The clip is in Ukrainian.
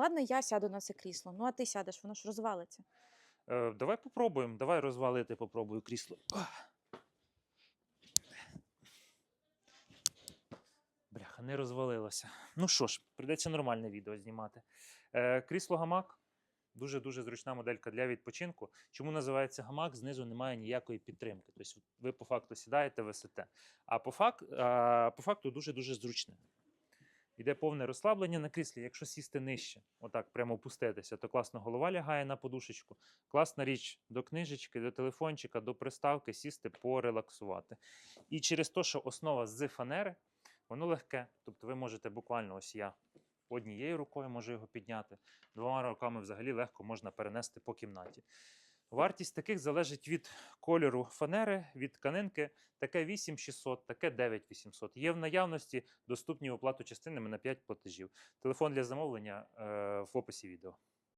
ладно, я сяду на це крісло. Ну а ти сядеш, воно ж розвалиться. Е, давай попробуємо. Давай розвалити, попробую крісло. Бляха, не розвалилося. Ну що ж, прийдеться нормальне відео знімати. Е, крісло гамак. Дуже-дуже зручна моделька для відпочинку. Чому називається гамак? Знизу немає ніякої підтримки. Тобто ви по факту сідаєте, висите. А по, фак, а, по факту дуже-дуже зручне. Йде повне розслаблення на кріслі. Якщо сісти нижче, отак прямо опуститися, то класно голова лягає на подушечку. Класна річ до книжечки, до телефончика, до приставки сісти, порелаксувати. І через те, що основа з фанери, воно легке. Тобто ви можете буквально ось я однією рукою можу його підняти, двома руками взагалі легко можна перенести по кімнаті. Вартість таких залежить від кольору фанери, від тканинки. Таке 8600, таке 9800. Є в наявності доступні оплату частинами на 5 платежів. Телефон для замовлення е, в описі відео.